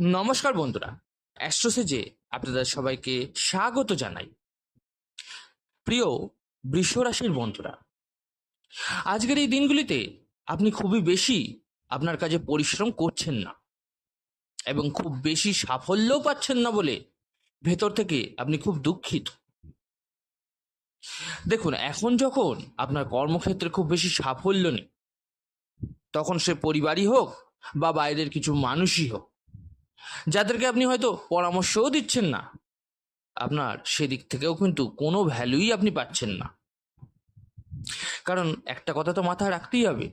নমস্কার বন্ধুরা, অ্যাস্ট্রোসেজে আপনাদের সবাইকে স্বাগত জানাই। প্রিয় বৃষ রাশির বন্ধুরা, আজকের এই দিনগুলিতে আপনি খুবই বেশি আপনার কাজে পরিশ্রম করছেন না এবং খুব বেশি সাফল্যও পাচ্ছেন না বলে ভেতর থেকে আপনি খুব দুঃখিত। দেখুন, এখন যখন আপনার কর্মক্ষেত্রে খুব বেশি সাফল্য নেই, তখন সে পরিবারই হোক বা বাইরের কিছু মানুষই হোক যাদেরকে আপনি হয়তো পরামর্শও দিচ্ছেন না, আপনার সেদিক থেকেও কিন্তু কোনো ভ্যালুই আপনি পাচ্ছেন না। কারণ একটা কথা তো মাথায় রাখতেই হবে,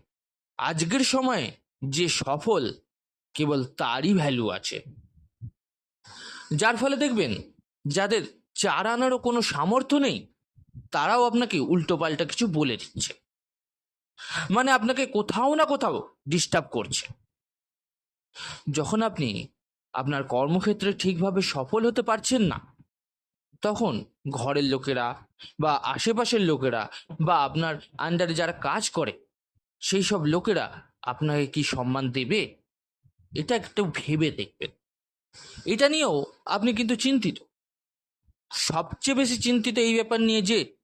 আজকের সময়ে যে সফল কেবল তারই ভ্যালু আছে। যার ফলে দেখবেন, যাদের চার আনারও কোনো সামর্থ্য নেই, তারাও আপনাকে উল্টোপাল্টা কিছু বলে দিচ্ছে। মানে আপনাকে কোথাও না কোথাও ডিস্টার্ব করছে। যখন আপনি আপনার কর্মক্ষেত্রে ঠিকভাবে সফল হতে পারছেন না। তখন ঘরের লোকেরা বা আশেপাশের লোকেরা বা আপনার আন্ডারে যারা কাজ করে, সেই সব লোকেরা আপনাকে কি সম্মান দেবে? এটা একটু ভেবে দেখবেন। এটা নিয়েও আপনি কিন্তু চিন্তিত। সবচেয়ে বেশি চিন্তিত এই ব্যাপার নিয়ে যে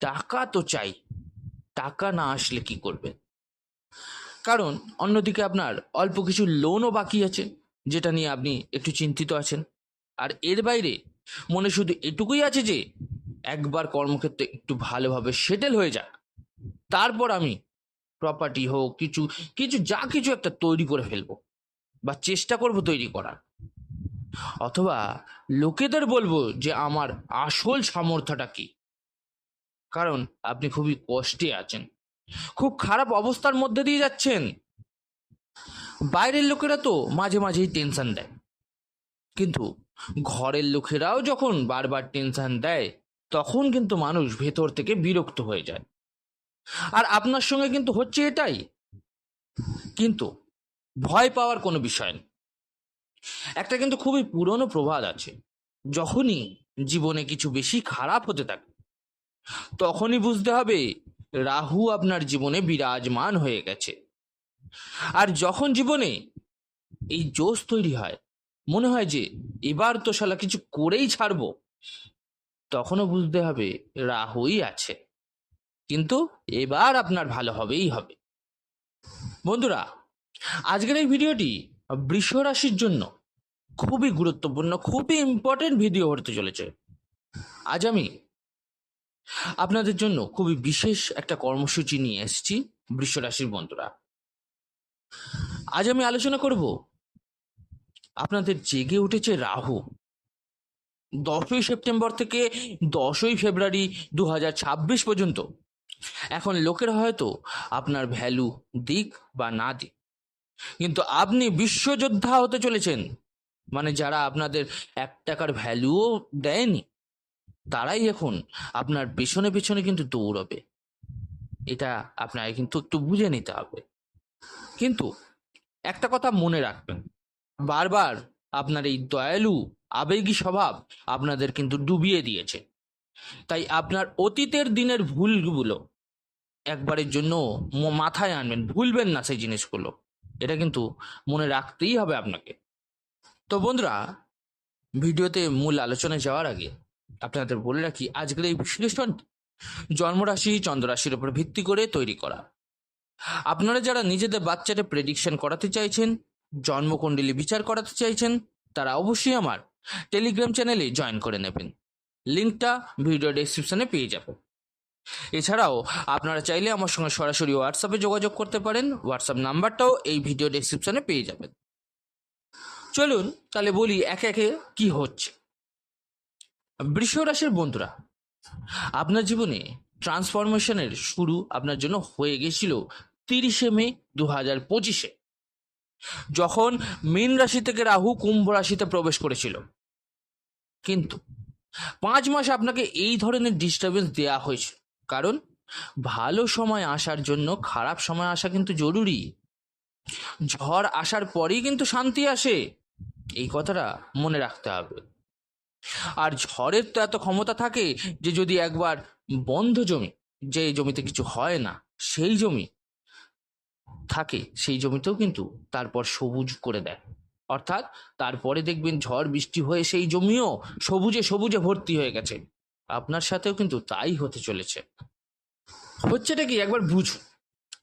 টাকা তো চাই, টাকা না আসলে কি করবেন? কারণ অন্যদিকে আপনার অল্প কিছু লোনও বাকি আছে। যেটা নিয়ে আপনি একটু চিন্তিত আছেন। আর এর বাইরে মনে শুধু এটুকুই আছে যে, একবার কর্মক্ষেত্রে একটু ভালোভাবে সেটেল হয়ে যাক তারপর আমি প্রপার্টি হোক, কিছু কিছু যা কিছু একটা তৈরি করে ফেলব বা চেষ্টা করব তৈরি করার। অথবা লোকেদের বলব যে, আমার আসল সামর্থ্যটা কি? কারণ আপনি খুবই কষ্টে আছেন। খুব খারাপ অবস্থার মধ্যে দিয়ে যাচ্ছেন। বাইরের লোকেরা তো মাঝে মাঝেই টেনশন দেয়। কিন্তু ঘরের লোকেরাও যখন বারবার টেনশন দেয়, তখন কিন্তু মানুষ ভেতর থেকে বিরক্ত হয়ে যায়। আর আপনার সঙ্গে কিন্তু হচ্ছে এটাই। কিন্তু ভয় পাওয়ার কোনো বিষয় নেই। একটা কিন্তু খুবই পুরনো প্রবাদ আছে। যখনই জীবনে কিছু বেশি খারাপ হতে থাকে, তখনই বুঝতে হবে রাহু আপনার জীবনে বিরাজমান হয়ে গেছে। আর যখন জীবনে এই জোশ তৈরি হয়, মনে হয় যে এবার তো শালা কিছু করেই ছাড়বো, তখনও বুঝতে হবে রাহুই আছে। কিন্তু এবার আপনার ভালো হবেই হবে। বন্ধুরা, আজকের এই ভিডিওটি বৃষ রাশির জন্য খুবই গুরুত্বপূর্ণ, খুবই ইম্পর্টেন্ট ভিডিও হতে চলেছে। আজ আমি আপনাদের জন্য খুবই বিশেষ একটা কর্মসূচি নিয়ে এসেছি বৃষ রাশির বন্ধুরা। আজ আমি আলোচনা করব আপনাদের জেগে উঠেছে রাহু। দশই সেপ্টেম্বর থেকে দশই ফেব্রুয়ারি দু ছাব্বিশ পর্যন্ত। এখন লোকের হয়তো আপনার ভ্যালু, দিক বা না দিক। কিন্তু আপনি বিশ্বযোদ্ধা হতে চলেছেন। মানে যারা আপনাদের এক টাকার ভ্যালুও দেয়নি, তারাই এখন আপনার পেছনে পেছনে কিন্তু দৌড়বে। এটা আপনাকে কিন্তু একটু বুঝে নিতে হবে। কিন্তু একটা কথা মনে রাখবেন, বারবার আপনার এই দয়ালু, আবেগী স্বভাব আপনাদের কিন্তু ডুবিয়ে দিয়েছে। তাই আপনার অতীতের দিনের ভুলগুলো একবারের জন্য মাথায় আনবেন, ভুলবেন না সেই জিনিসগুলো। এটা কিন্তু মনে রাখতেই হবে আপনাকে। তো বন্ধুরা, ভিডিওতে মূল আলোচনায় যাওয়ার আগে আপনাদের বলে রাখি, আজকের এই বিশ্লেষণ জন্মরাশি, চন্দ্ররাশির উপর ভিত্তি করে তৈরি করা। আপনারা যারা নিজেদের বাচ্চাটা প্রেডিকশন করাতে চাইছেন, জন্মকুণ্ডলী বিচার করাতে চাইছেন, তারা অবশ্যই আমার টেলিগ্রাম চ্যানেলে জয়েন করে নেবেন। লিঙ্কটা ভিডিও ডেসক্রিপশনে পেয়ে যাবেন। এছাড়াও, আপনারা চাইলে আমার সঙ্গে সরাসরি হোয়াটসঅ্যাপে যোগাযোগ করতে পারেন। হোয়াটসঅ্যাপ নাম্বারটাও এই ভিডিও ডেসক্রিপশনে পেয়ে যাবেন। চলুন, তাহলে বলি একে একে কি হচ্ছে। বৃষ রাশির বন্ধুরা, আপনার জীবনে ট্রান্সফরমেশনের শুরু আপনার জন্য হয়ে গেছিল তিরিশে মে দু হাজার পঁচিশে, যখন মীন রাশি থেকে রাহু কুম্ভ রাশিতে প্রবেশ করেছিল। কিন্তু পাঁচ মাস আপনাকে এই ধরনের ডিস্টারবেন্স দেওয়া হয়েছে। কারণ ভালো সময় আসার জন্য খারাপ সময় আসা কিন্তু জরুরি। ঝড় আসার পরেই কিন্তু শান্তি আসে। এই কথাটা মনে রাখতে হবে। আর ঝড়ের তো এত ক্ষমতা থাকে যে যদি একবার বন্ধ জমি, যে জমিতে কিছু হয় না, সেই জমি থাকে, সেই জমিতেও কিন্তু তারপর সবুজ করে দেয়। অর্থাৎ তারপরে দেখবেন ঝড় বৃষ্টি হয়ে সেই জমিও সবুজে সবুজে ভর্তি হয়ে গেছে। আপনার সাথেও কিন্তু তাই হতে চলেছে। হচ্ছেটা কি? একবার বুঝুন।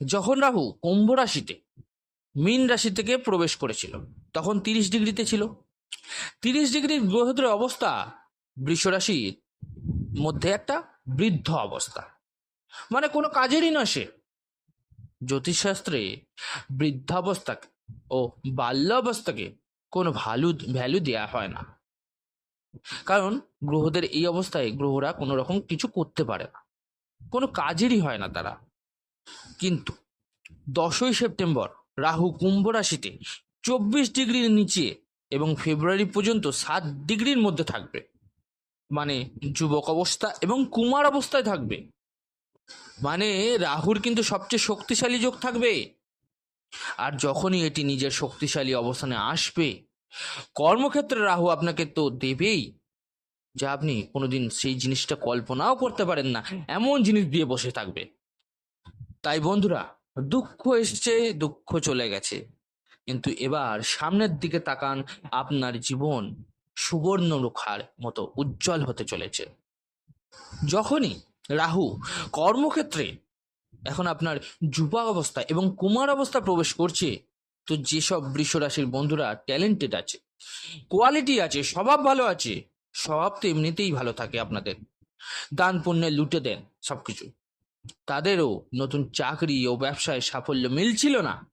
যখন রাহু কুম্ভ রাশিতে, মীন রাশি থেকে প্রবেশ করেছিল, তখন তিরিশ ডিগ্রিতে ছিল। তিরিশ ডিগ্রির গ্রহদের অবস্থা বৃষ রাশির মধ্যে একটা বৃদ্ধ অবস্থা। মানে কোনো কাজেরই নয় সে। জ্যোতিষশাস্ত্রে বৃদ্ধাবস্থাকে ও বাল্যাবস্থাকে কোনো ভালু ভ্যালু দেয়া হয় না। কারণ গ্রহদের এই অবস্থায় গ্রহরা কোনো রকম কিছু করতে পারে না। কোনো কাজেরই হয় না তারা। কিন্তু দশই সেপ্টেম্বর রাহু কুম্ভ রাশিতে চব্বিশ ডিগ্রির নিচে এবং ফেব্রুয়ারি পর্যন্ত সাত ডিগ্রির মধ্যে থাকবে। মানে যুবক অবস্থা এবং কুমার অবস্থায় থাকবে। মানে রাহুর কিন্তু সবচেয়ে শক্তিশালী যোগ থাকবে। আর যখনই এটি নিজের শক্তিশালী অবস্থানে আসবে, কর্মক্ষেত্রে রাহু আপনাকে তো দেবেই। যা আপনি কোনোদিন সেই জিনিসটা কল্পনাও করতে পারেন না, এমন জিনিস দিয়ে বসে থাকবে। তাই বন্ধুরা, দুঃখ এসছে, দুঃখ চলে গেছে। কিন্তু এবার সামনের দিকে তাকান, আপনার জীবন সুবর্ণ রেখার মতো উজ্জ্বল হতে চলেছে। যখনই রাহু, কর্মক্ষেত্রে এখন আপনার যুবা অবস্থা এবং কুমার অবস্থা প্রবেশ করছে। তো যেসব বৃষ রাশির বন্ধুরা ট্যালেন্টেড আছে কোয়ালিটি আছে, স্বভাব ভালো আছে, স্বভাব তো এমনিতেই ভালো থাকে আপনাদের। দান পুণ্যে লুটে দেন সবকিছু। তাদেরও নতুন চাকরি ও ব্যবসায় সাফল্য মিলছিল না।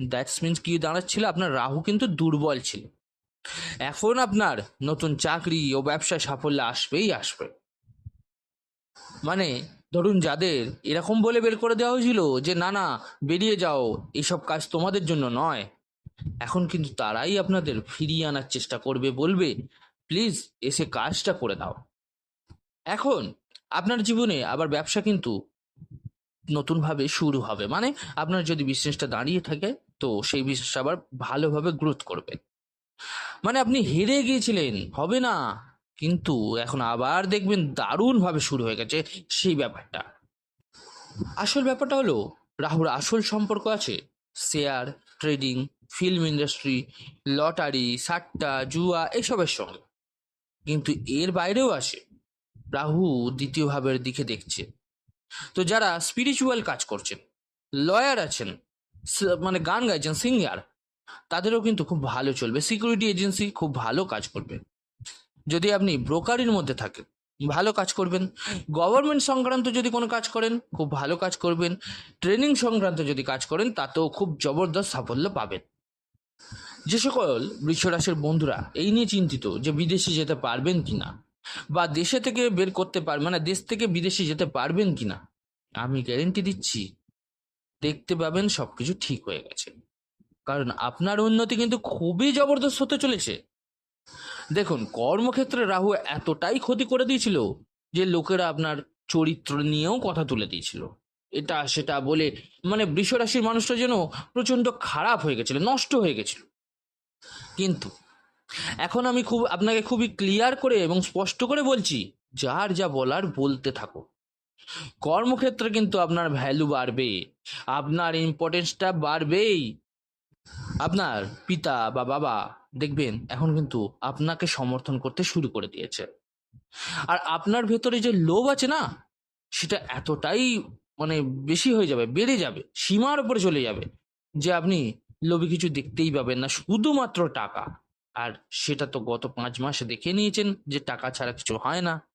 দ্যাটস মিনস কি দাঁড়াচ্ছিল? আপনার রাহু কিন্তু দুর্বল ছিল। এখন আপনার নতুন চাকরি ও ব্যবসায় সাফল্য আসবেই আসবে। মানে ধরুন যাদের এরকম বলে বের করে দেওয়া হয়েছিল যে, না না, বেরিয়ে যাও, এসব কাজ তোমাদের জন্য নয়। এখন কিন্তু তারাই আপনাদের ফিরিয়ে আনার চেষ্টা করবে, বলবে, প্লিজ, এসে কাজটা করে দাও। এখন আপনার জীবনে আবার ব্যবসা কিন্তু নতুনভাবে শুরু হবে। মানে আপনার যদি বিজনেসটা দাঁড়িয়ে থাকে, তো সেই বিজনেস আবার ভালোভাবে গ্রোথ করবে। মানে আপনি হেরে গিয়েছিলেন, হবে না। কিন্তু এখন আবার দেখবেন দারুণভাবে শুরু হয়ে গেছে সেই ব্যাপারটা। আসল ব্যাপারটা হলো, রাহুর আসল সম্পর্ক আছে share, trading, film industry, lottery, সাট্টা, জুয়া, এসবের সঙ্গে। কিন্তু এর বাইরেও আসে, রাহু দ্বিতীয় ভাবের দিকে দেখছে। তো যারা স্পিরিচুয়াল কাজ করছেন লয়ার আছেন মানে গান গাইছেন সিঙ্গার তাদেরও কিন্তু খুব ভালো চলবে। সিকিউরিটি এজেন্সি খুব ভালো কাজ করবে। যদি আপনি ব্রোকারির মধ্যে থাকেন, ভালো কাজ করবেন। গভর্নমেন্ট সংক্রান্ত যদি কোনো কাজ করেন, খুব ভালো কাজ করবেন। ট্রেনিং সংক্রান্ত যদি কাজ করেন, তাতেও খুব জবরদস্ত সাফল্য পাবেন। যে সকল বৃক্ষরাশির বন্ধুরা, এই নিয়ে চিন্তিত যে বিদেশে যেতে পারবেন কিনা বা দেশে থেকে বের করতে পার মানে দেশ থেকে বিদেশে যেতে পারবেন কিনা, আমি গ্যারেন্টি দিচ্ছি, দেখতে পাবেন সব কিছু ঠিক হয়ে গেছে। কারণ আপনার উন্নতি কিন্তু খুবই জবরদস্ত হতে চলেছে। দেখুন, কর্মক্ষেত্রে রাহু এতটাই ক্ষতি করে দিয়েছিল যে লোকেরা আপনার চরিত্র নিয়েও কথা তুলে দিয়েছিল। এটা, সেটা বলে মানে বৃষ রাশির মানুষটা যেন প্রচণ্ড খারাপ হয়ে গেছিল, নষ্ট হয়ে গেছিল। কিন্তু এখন আমি খুব, আপনাকে খুবই ক্লিয়ার করে এবং স্পষ্ট করে বলছি, যার যা বলার বলতে থাকো। কর্মক্ষেত্রে কিন্তু আপনার ভ্যালু বাড়বে, আপনার ইম্পর্টেন্সটা বাড়বেই। আপনার পিতা বা বাবা দেখবেন এখন কিন্তু আপনাকে সমর্থন করতে শুরু করে দিয়েছে। আর আপনার ভেতরে যে লোভ আছে না, সেটা এতটাই মানে বেশি হয়ে যাবে, বেড়ে যাবে, সীমার উপরে চলে যাবে যে আপনি লোভে কিছু দেখতেই পাবেন না, শুধুমাত্র টাকা। আর সেটা তো গত পাঁচ মাসে দেখে নিয়েছেন যে টাকা ছাড়া কিছু হয় না।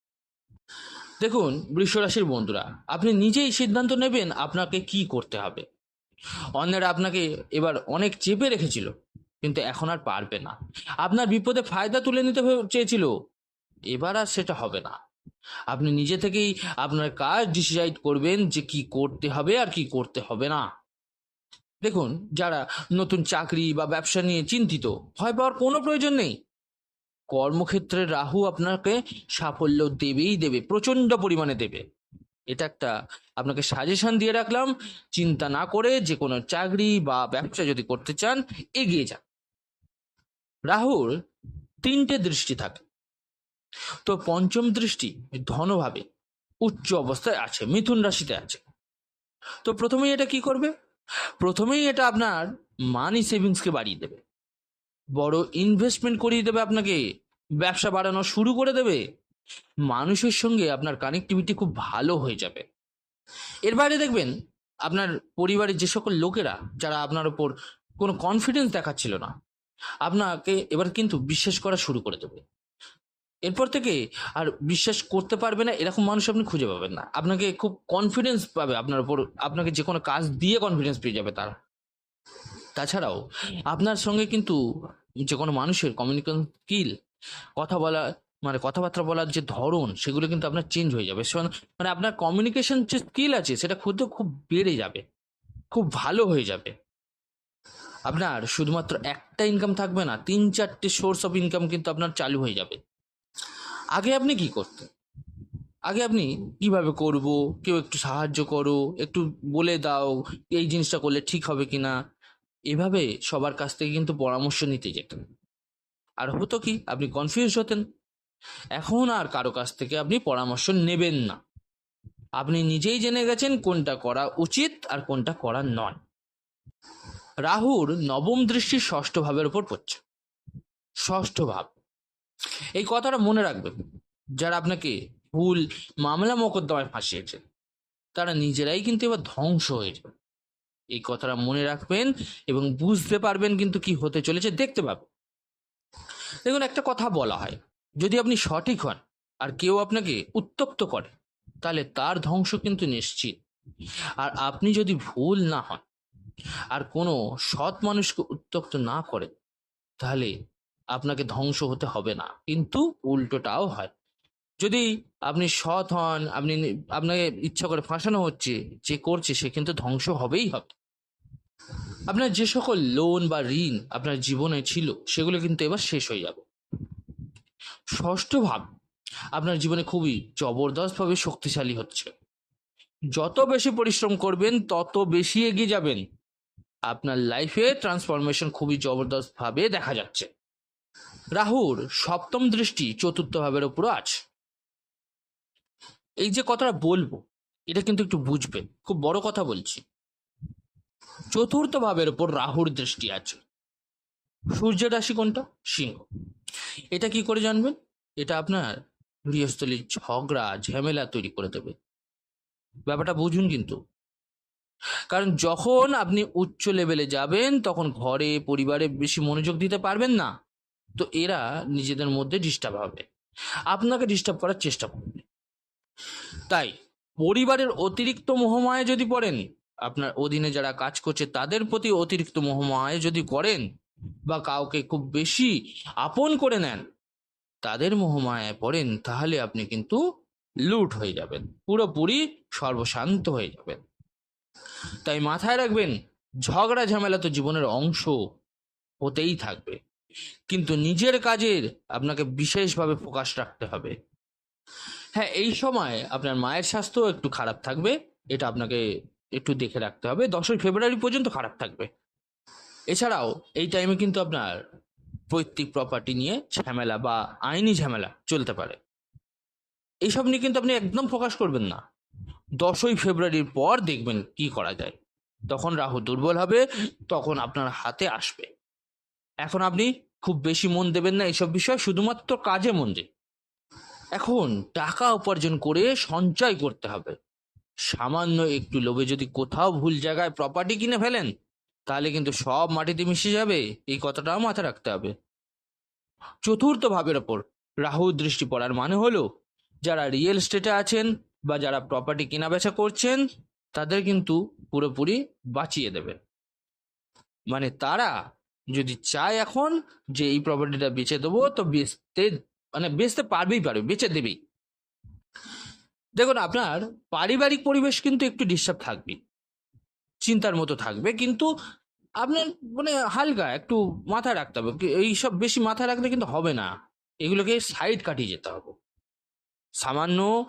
দেখুন, বৃষরাশির বন্ধুরা, আপনি নিজেই সিদ্ধান্ত নেবেন আপনাকে কি করতে হবে। অন্যেরা আপনাকে এবার অনেক চেপে রেখেছিল, কিন্তু এখন আর পারবে না। আপনার বিপদে ফায়দা তুলে নিতে চেয়েছিল, এবার আর সেটা হবে না। আপনি নিজে থেকেই আপনার কাজ ডিসাইড করবেন যে কি করতে হবে আর কি করতে হবে না। দেখুন, যারা নতুন চাকরি বা ব্যবসা নিয়ে চিন্তিত, ভয় পাওয়ার কোনো প্রয়োজন নেই। কর্মক্ষেত্রে রাহু আপনাকে সাফল্য দেবেই দেবে প্রচণ্ড পরিমাণে দেবে। এটা একটা আপনাকে সাজেশন দিয়ে রাখলাম। চিন্তা না করে যে কোনো চাকরি বা ব্যবসা যদি করতে চান, এগিয়ে যান। রাহুর তিনটে দৃষ্টি থাকে। তো পঞ্চম দৃষ্টি, ধনভাবে, উচ্চ অবস্থায় আছে, মিথুন রাশিতে আছে। তো প্রথমেই এটা কি করবে? প্রথমেই এটা আপনার মানি সেভিংসকে বাড়িয়ে দেবে। বড় ইনভেস্টমেন্ট করিয়ে দেবে আপনাকে, ব্যবসা বাড়ানো শুরু করে দেবে। মানুষের সঙ্গে আপনার কানেক্টিভিটি খুব ভালো হয়ে যাবে। এর বাইরে দেখবেন আপনার পরিবারের যে সকল লোকেরা যারা আপনার ওপর কোনো কনফিডেন্স দেখাচ্ছিল না আপনাকে এবার কিন্তু বিশ্বাস করা শুরু করে দেবে। এরপর থেকে আর বিশ্বাস করতে পারবে না এরকম মানুষ আপনি খুঁজে পাবেন না। আপনাকে খুব কনফিডেন্স পাবে আপনার ওপর আপনাকে যে কোনো কাজ দিয়ে কনফিডেন্স পেয়ে যাবে তারা। তাছাড়াও আপনার সঙ্গে কিন্তু যে কোনো মানুষের কমিউনিকেশন স্কিল কথা বলা মানে কথাবার্তা বলার যে ধরন, সেগুলো কিন্তু আপনার চেঞ্জ হয়ে যাবে। মানে আপনার কমিউনিকেশন যে স্কিল আছে, সেটা খুদ খুব বেড়ে যাবে। খুব ভালো হয়ে যাবে। আপনার শুধুমাত্র একটা ইনকাম থাকবে না, তিন চারটে সোর্স অফ ইনকাম কিন্তু আপনার চালু হয়ে যাবে। আগে আপনি কি করতেন? আগে আপনি কীভাবে করব? কেউ একটু সাহায্য করো, একটু বলে দাও, এই জিনিসটা করলে ঠিক হবে কি না এভাবে সবার কাছ থেকে কিন্তু পরামর্শ নিতে যেতেন। আর হতো কি, আপনি কনফিউজ হতেন। এখন আর কারও কাছ থেকে আপনি পরামর্শ নেবেন না। আপনি নিজেই জেনে গেছেন কোনটা করা উচিত আর কোনটা করা নয়। রাহুর নবম দৃষ্টি ষষ্ঠ ভাবের উপর পড়ছে। ষষ্ঠ ভাব। এই কথাটা মনে রাখবেন, যারা আপনাকে ভুল, মামলা মোকদ্দমায় ফাঁসিয়েছে, তারা নিজেরাই কিন্তু এবার ধ্বংস হয়ে যাবে। এই কথাটা মনে রাখবেন এবং বুঝতে পারবেন কিন্তু কি হতে চলেছে, দেখতে পাবেন। দেখুন, একটা কথা বলা হয়। যদি আপনি সঠিক হন আর কেউ আপনাকে উত্তপ্ত করে, তাহলে তার ধ্বংস কিন্তু নিশ্চিত। আর আপনি যদি ভুল না হন আর কোনো সৎ মানুষকে উত্তপ্ত না করে তাহলে আপনাকে ধ্বংস হতে হবে না। কিন্তু উল্টোটাও হয়। যদি আপনি সৎ হন, আপনি আপনাকে ইচ্ছা করে ফাঁসানো হচ্ছে, যে করছে, সে কিন্তু ধ্বংস হবেই হবে। আপনার যে সকল লোন বা ঋণ আপনার জীবনে ছিল, সেগুলো কিন্তু এবার শেষ হয়ে যাবে। ষষ্ঠ ভাব আপনার জীবনে খুবই জবরদস্তভাবে শক্তিশালী হচ্ছে। যত বেশি পরিশ্রম করবেন, তত বেশি এগিয়ে যাবেন। আপনার লাইফে ট্রান্সফরমেশন খুবই জবরদস্তভাবে দেখা যাচ্ছে। রাহুর সপ্তম দৃষ্টি চতুর্থ ভাবের উপরও আছে। এই যে কথাটা বলব, এটা কিন্তু একটু বুঝবেন, খুব বড় কথা বলছি। চতুর্থ ভাবের উপর রাহুর দৃষ্টি আছে। সূর্যের রাশি কোনটা? সিংহ। এটা কি করে জানবেন? এটা আপনার গৃহস্থলীর ঝগড়া, ঝামেলা তৈরি করে দেবে। ব্যাপারটা বুঝুন কিন্তু। কারণ যখন আপনি উচ্চ লেভেলে যাবেন, তখন ঘরে, পরিবারে বেশি মনোযোগ দিতে পারবেন না। তো এরা নিজেদের মধ্যে ডিস্টার্ব হবে। আপনাকে ডিস্টার্ব করার চেষ্টা করবে। তাই পরিবারের অতিরিক্ত মোহমায় যদি পড়েন, আপনার অধীনে যারা কাজ করছে, তাদের প্রতি অতিরিক্ত মোহমায় যদি করেন বা কাউকে খুব বেশি আপন করে নেন, তাদের মোহমায় পড়েন, তাহলে আপনি কিন্তু লুট হয়ে যাবেন, পুরোপুরি সর্বশান্ত হয়ে যাবেন। তাই মাথায় রাখবেন, ঝগড়া ঝামেলা তো জীবনের অংশ হতেই থাকবে, কিন্তু নিজের কাজের আপনাকে বিশেষভাবে ফোকাস রাখতে হবে। হ্যাঁ এই সময় আপনার মায়ের স্বাস্থ্য একটু খারাপ থাকবে, এটা আপনাকে একটু দেখে রাখতে হবে, দশই ফেব্রুয়ারি পর্যন্ত খারাপ থাকবে। এছাড়াও এই টাইমে কিন্তু আপনার পৈতৃক প্রপার্টি নিয়ে ঝামেলা বা আইনি ঝামেলা চলতে পারে। এইসব নিয়ে কিন্তু আপনি একদম ফোকাস করবেন না। দশই ফেব্রুয়ারির পর দেখবেন কি করা যায়। তখন রাহু দুর্বল হবে, তখন আপনার হাতে আসবে। এখন আপনি খুব বেশি মন দেবেন না এইসব বিষয়, শুধুমাত্র কাজে মন দিন। এখন টাকা উপার্জন করে সঞ্চয় করতে হবে। সামান্য একটু লোভে যদি কোথাও ভুল জায়গায় প্রপার্টি কিনে ফেলেন তাহলে কিন্তু সব মাটিতে মিশে যাবে। এই কথাটাও মাথায় রাখতে হবে। চতুর্থ ভাবের ওপর রাহু দৃষ্টি পড়ার মানে হলো, যারা রিয়েল স্টেটে আছেন বা যারা প্রপার্টি কেনা বেচা করছেন, তাদের কিন্তু পুরোপুরি বাঁচিয়ে দেবে। মানে তারা যদি চায় এখন যে এই প্রপার্টিটা বেচে দেবো, তো বেচতে মানে বেচতে পারবেই পারবে, বেচে দেবেই। দেখুন, আপনার পারিবারিক পরিবেশ কিন্তু একটু ডিস্টার্ব থাকবে। চিন্তার মতো থাকবে, কিন্তু আপনার মানে হালকা, একটু মাথায় রাখতে হবে। এইসব বেশি মাথায় রাখলে কিন্তু হবে না। এগুলোকে সাইড কাটিয়ে যেতে হবে। সামান্য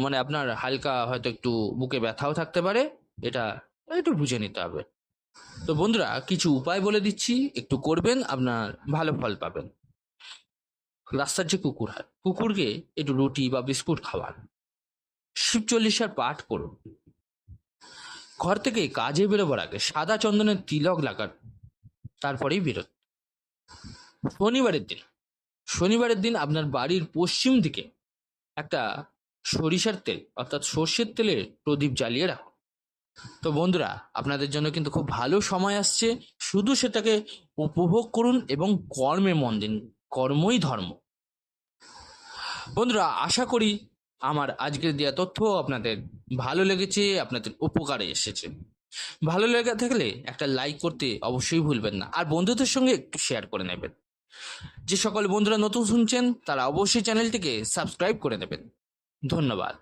মানে আপনার হালকা হয়তো একটু বুকে ব্যথাও থাকতে পারে। এটা একটু বুঝে নিতে হবে। তো বন্ধুরা, কিছু উপায় বলে দিচ্ছি। একটু করবেন, আপনার ভালো ফল পাবেন। রাস্তার যে কুকুর হয়, কুকুরকে একটু রুটি বা বিস্কুট খাওয়ান। শিব চল্লিশার পাঠ করুন। ঘর থেকে কাজে বেরোবার আগে সাদা চন্দনের তিলক লাগান তারপরেই বেরোত। শনিবারের দিন শনিবারের দিন আপনার বাড়ির পশ্চিম দিকে একটা সরিষার তেল, অর্থাৎ সর্ষের তেলের প্রদীপ জ্বালিয়ে রাখুন। তো বন্ধুরা, আপনাদের জন্য কিন্তু খুব ভালো সময় আসছে। শুধু সেটাকে উপভোগ করুন এবং কর্মে মন দিন, কর্মই ধর্ম। বন্ধুরা, আশা করি আমার আজকের দেওয়া তথ্য আপনাদের ভালো লেগেছে, আপনাদের উপকারে এসেছে। ভালো লেগে থাকলে একটা লাইক করতে অবশ্যই ভুলবেন না, আর বন্ধুদের সঙ্গে একটু শেয়ার করে নেবেন। যে সকল বন্ধুরা নতুন শুনছেন, তারা অবশ্যই চ্যানেলটিকে সাবস্ক্রাইব করে নেবেন। ধন্যবাদ।